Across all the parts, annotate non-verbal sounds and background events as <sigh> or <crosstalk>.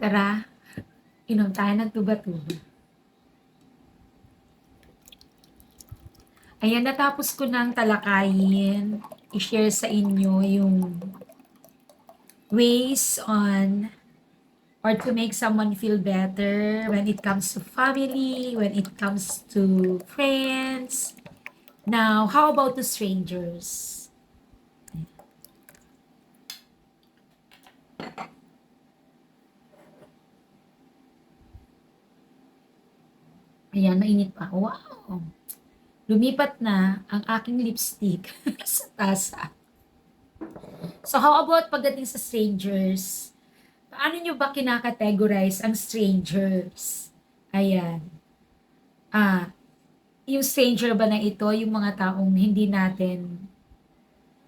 Tara, inom tayo ng tuba-tuba. Ayan, natapos ko ng talakayin, i-share sa inyo yung ways on or to make someone feel better when it comes to family, when it comes to friends. Now, how about to strangers? Ayan, mainit pa. Wow! Lumipat na ang aking lipstick <laughs> sa tasa. So, how about pagdating sa strangers? Paano nyo ba kinakategorize ang strangers? Ayan. Ah, yung stranger ba na ito, yung mga taong hindi natin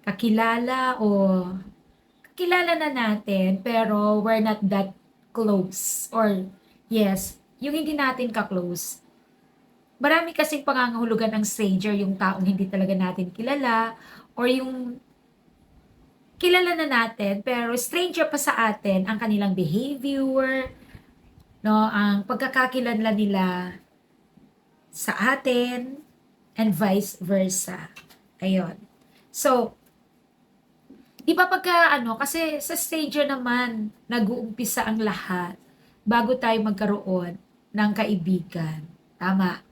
kakilala o kakilala na natin pero we're not that close or yes, yung hindi natin ka-close. Marami kasing pangangahulugan ng stranger, yung taong hindi talaga natin kilala or yung kilala na natin pero stranger pa sa atin ang kanilang behavior, no, ang pagkakakilanlan nila sa atin and vice versa. Ayun. So, di ba pagka ano, kasi sa stranger naman, nag-uumpisa ang lahat bago tayo magkaroon ng kaibigan. Tama.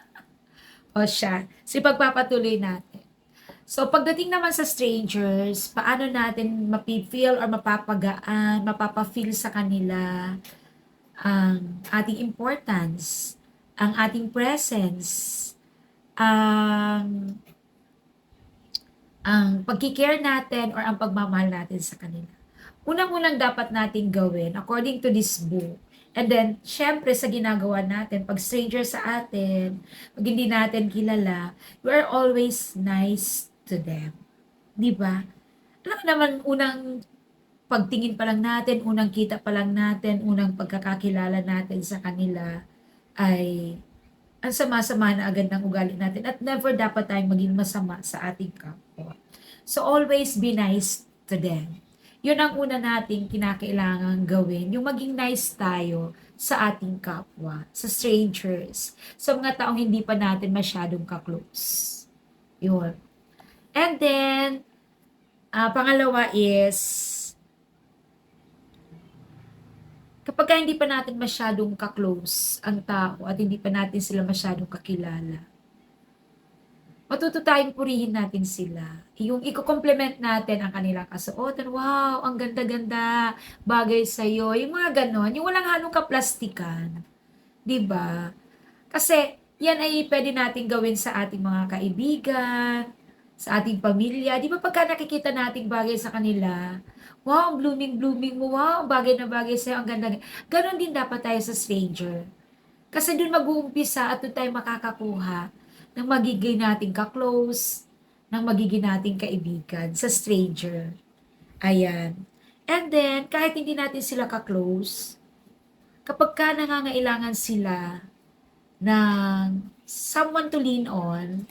<laughs> o siya. So, pagpapatuloy natin. So, pagdating naman sa strangers, paano natin mapifeel or mapapagaan, mapapafeel sa kanila ang ating importance, ang ating presence, ang ang pagkikare natin or ang pagmamahal natin sa kanila. Unang-unang dapat nating gawin, according to this book, and then, syempre sa ginagawa natin, pag stranger sa atin, pag hindi natin kilala, we are always nice to them. Di ba? Alam mo naman, unang pagtingin pa lang natin, unang kita pa lang natin, unang pagkakakilala natin sa kanila, ay ang sama-sama na agad ng ugali natin at never dapat tayong maging masama sa ating kapwa. So always be nice to them. Yun ang una nating kinakailangan gawin, yung maging nice tayo sa ating kapwa, sa strangers, sa mga taong hindi pa natin masyadong ka-close. Yun. And then, ah, pangalawa is, kapag ka hindi pa natin masyadong ka-close ang tao at hindi pa natin sila masyadong kakilala, matuto tayong purihin natin sila. Yung i-complement natin ang kanilang kasuotan. Wow, ang ganda-ganda, bagay sa'yo. Yung mga ganon, yung walang halong kaplastikan. ba? Kasi, yan ay pwede natin gawin sa ating mga kaibigan, sa ating pamilya. Di ba pagka nakikita nating bagay sa kanila, wow, ang blooming-blooming mo, wow, ang bagay na bagay sa'yo, ang ganda. Ganon din dapat tayo sa stranger. Kasi doon mag-uumpisa at doon tayo makakakuha ng magiging nating ka-close, ng magiging nating kaibigan sa stranger. Ayan. And then, kahit hindi natin sila ka-close, kapag ka nangangailangan sila ng someone to lean on,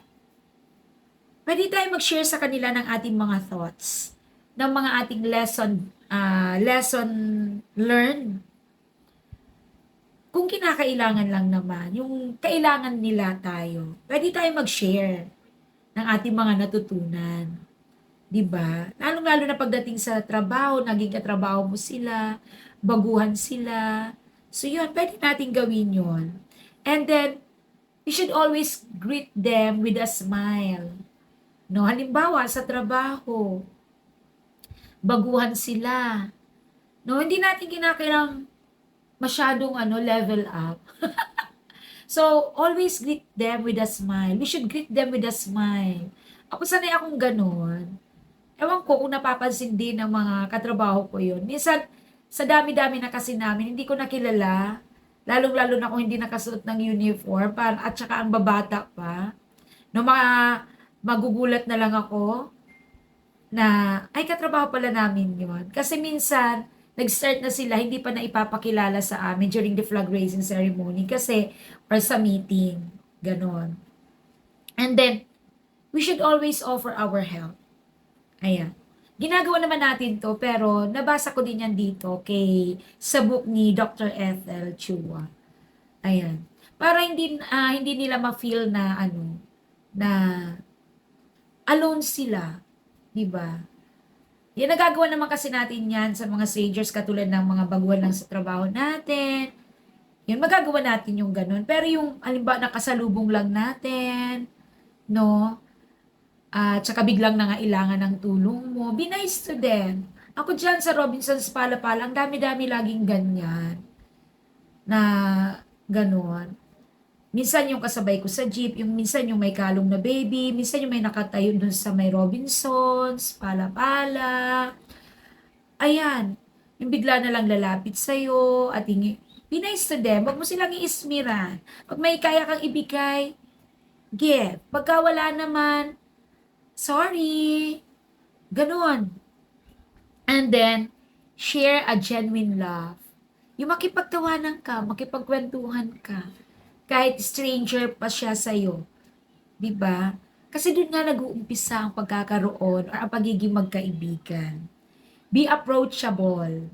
pwede tayo mag-share sa kanila ng ating mga thoughts, ng mga ating lesson, ah, lesson learned. Kung kinakailangan lang naman, yung kailangan nila tayo, pwede tayo mag-share ng ating mga natutunan. 'Di ba? Lalong-lalo na pagdating sa trabaho, naging katrabaho mo sila, baguhan sila. So yun, pwede natin gawin yun. And then, you should always greet them with a smile. No, halimbawa sa trabaho, baguhan sila. No, hindi natin kinakailang masyadong ano level up. <laughs> so, always greet them with a smile. We should greet them with a smile. Ako sanay akong ganun. Ewan ko kung napapansin din ng mga katrabaho ko yun. Minsan, sa dami-dami na kasi namin, hindi ko nakilala. Lalong-lalo na kung hindi nakasuot ng uniform. Par, at saka ang babata pa. No, mga magugulat na lang ako na, ay katrabaho pala namin yun. Kasi minsan, nag-start na sila, hindi pa na ipapakilala sa amin during the flag raising ceremony kasi, or sa meeting, ganon. And then, we should always offer our help. Ayan. ginagawa naman natin to, pero nabasa ko din yan dito kay, sa book ni Dr. Ethel Chua. Ayan. Para hindi, ah, hindi nila ma-feel na, ano, na alone sila. 'di ba? Yan, nagagawa naman kasi natin yan sa mga strangers katulad ng mga baguhan lang sa trabaho natin. Yun, magagawa natin yung ganun. Pero yung, alimba, nakasalubong lang natin, no? At saka biglang nangailangan ng tulong mo, be nice to them. Ako dyan sa Robinson's Palapala, ang dami-dami laging ganyan. Na ganon. Minsan yung kasabay ko sa jeep, yung minsan yung may kalong na baby, minsan yung may nakatayo dun sa may Robinsons, pala-pala. Ayan, yung bigla na lang lalapit sa'yo at hingi, be nice to them, wag mo silang iismiran. Pag may kaya kang ibigay, give. Pagka wala naman, sorry. Ganon. And then, share a genuine love. Yung makipagtawanan ka, makipagkwentuhan ka kahit stranger pa siya sa iyo. 'Di ba? Kasi doon nga nag-uumpisa ang pagkakaroon or ang pagiging magkaibigan. Be approachable.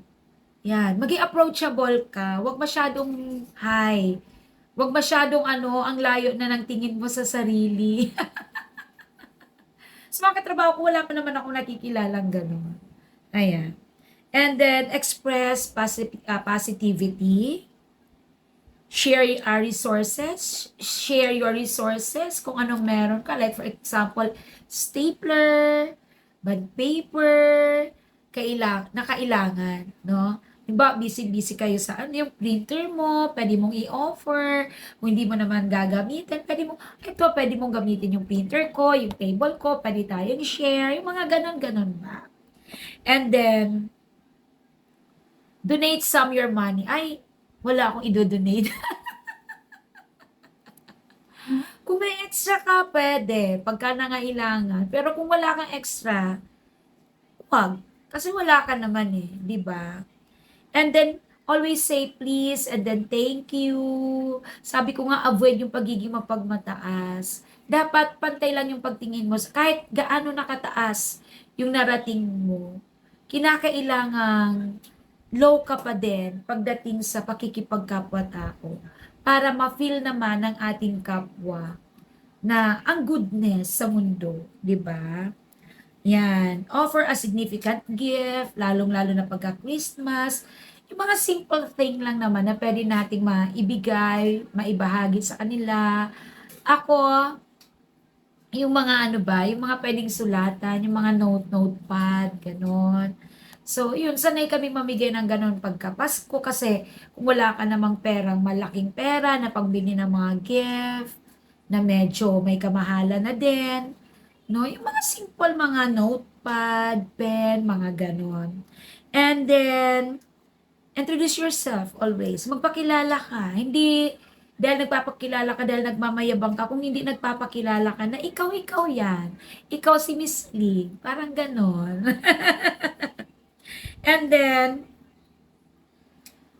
Yan, maging approachable ka. Huwag masyadong high. Huwag masyadong ano, ang layo na ng tingin mo sa sarili. <laughs> sa mga katrabaho ko, wala pa naman ako nakikilalang gano'n. Ayan. And then, express posi- uh, positivity share our resources, share your resources kung anong meron ka. Like for example, stapler, bond paper, kailang, na kailangan, no? Diba, busy-busy kayo sa ano, yung printer mo, pwede mong i-offer, kung hindi mo naman gagamitin, pwede mo, ito, pwede mong gamitin yung printer ko, yung table ko, pwede tayong share, yung mga ganon-ganon ba. And then, donate some your money. Ay, wala akong idodonate. <laughs> kung may extra ka, pwede. Pagka nangailangan. Pero kung wala kang extra, wag. Kasi wala ka naman eh. ba? Diba? And then, always say please and then thank you. Sabi ko nga, avoid yung pagiging mapagmataas. Dapat pantay lang yung pagtingin mo. Kahit gaano nakataas yung narating mo, kinakailangang low ka pa din pagdating sa pakikipagkapwa-tao para ma-feel naman ng ating kapwa na ang goodness sa mundo, 'di ba? Yan, offer a significant gift, lalong-lalo na pagka Christmas. Yung mga simple thing lang naman na pwede nating maibigay, maibahagi sa kanila. Ako, yung mga ano ba, yung mga pwedeng sulatan, yung mga note, notepad, ganon So, yun, sanay kami mamigay ng ganun pagka Pasko kasi kung wala ka namang perang malaking pera na pagbili ng mga gift, na medyo may kamahala na din, no? Yung mga simple mga notepad, pen, mga ganun. And then, introduce yourself always. Magpakilala ka. Hindi dahil nagpapakilala ka, dahil nagmamayabang ka, kung hindi nagpapakilala ka na ikaw, ikaw yan. Ikaw si Miss Lee. Parang ganon. <laughs> And then,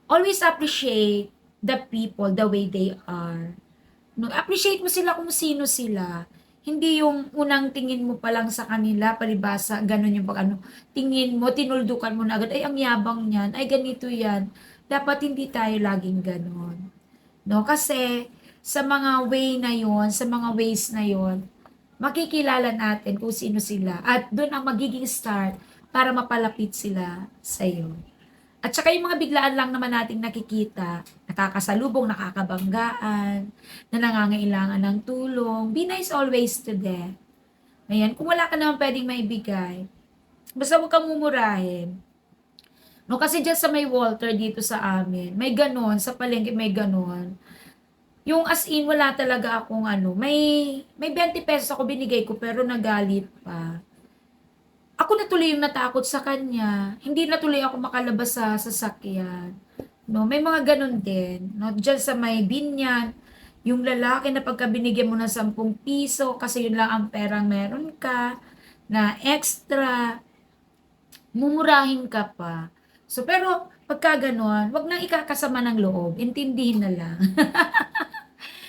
always appreciate the people the way they are. No, appreciate mo sila kung sino sila. Hindi yung unang tingin mo pa lang sa kanila, palibasa, ganun yung pag ano, tingin mo, tinuldukan mo na agad, ay ang yabang niyan, ay ganito yan. Dapat hindi tayo laging ganon. No, kasi sa mga way na yon, sa mga ways na yon, makikilala natin kung sino sila. At doon ang magiging start para mapalapit sila sa iyo. At saka yung mga biglaan lang naman nating nakikita, nakakasalubong, nakakabanggaan, na nangangailangan ng tulong, be nice always to them. Ayan, kung wala ka naman pwedeng maibigay, basta huwag kang mumurahin. No, kasi dyan sa may Walter dito sa amin, may ganon, sa palengke may ganon. Yung as in, wala talaga akong ano, may, may 20 pesos ako binigay ko, pero nagalit pa ako na tuloy yung natakot sa kanya. Hindi na tuloy ako makalabas sa sasakyan. No, may mga ganun din. No, diyan sa may binyan, yung lalaki na pagka binigyan mo ng 10 piso kasi yun lang ang perang meron ka na extra, mumurahin ka pa. So, pero pagka ganun, wag nang ikakasama ng loob. Intindihin na lang. <laughs>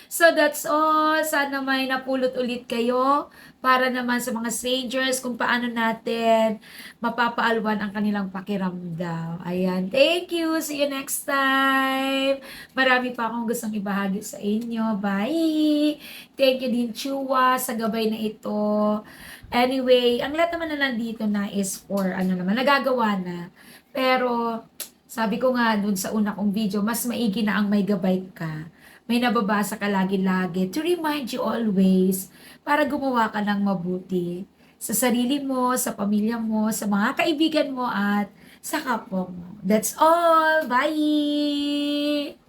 So that's all. Sana may napulot ulit kayo para naman sa mga strangers kung paano natin mapapaalwan ang kanilang pakiramdam. Ayan. Thank you. See you next time. Marami pa akong gustong ibahagi sa inyo. Bye. Thank you din, Chua, sa gabay na ito. Anyway, ang lahat naman na nandito na is for ano naman, nagagawa na. Pero, sabi ko nga dun sa una kong video, mas maigi na ang may gabay ka. May nababasa ka lagi-lagi to remind you always para gumawa ka ng mabuti sa sarili mo, sa pamilya mo, sa mga kaibigan mo at sa kapwa mo. That's all. Bye!